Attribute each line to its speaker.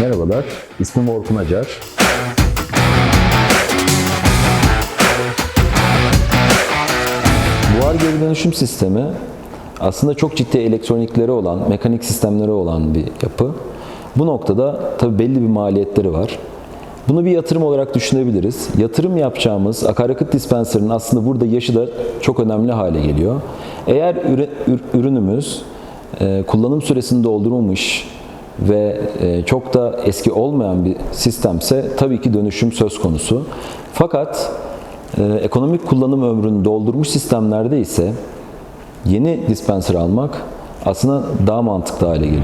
Speaker 1: Merhabalar, ismim Orkun Acar. Buhar geri dönüşüm sistemi aslında çok ciddi elektronikleri olan, mekanik sistemleri olan bir yapı. Bu noktada tabii belli bir maliyetleri var. Bunu bir yatırım olarak düşünebiliriz. Yatırım yapacağımız akaryakıt dispenserinin aslında burada yaşı da çok önemli hale geliyor. Eğer ürünümüz e, kullanım süresini doldurmamış ve e, çok da eski olmayan bir sistemse tabii ki dönüşüm söz konusu. Fakat e, ekonomik kullanım ömrünü doldurmuş sistemlerde ise yeni dispenser almak aslında daha mantıklı hale geliyor.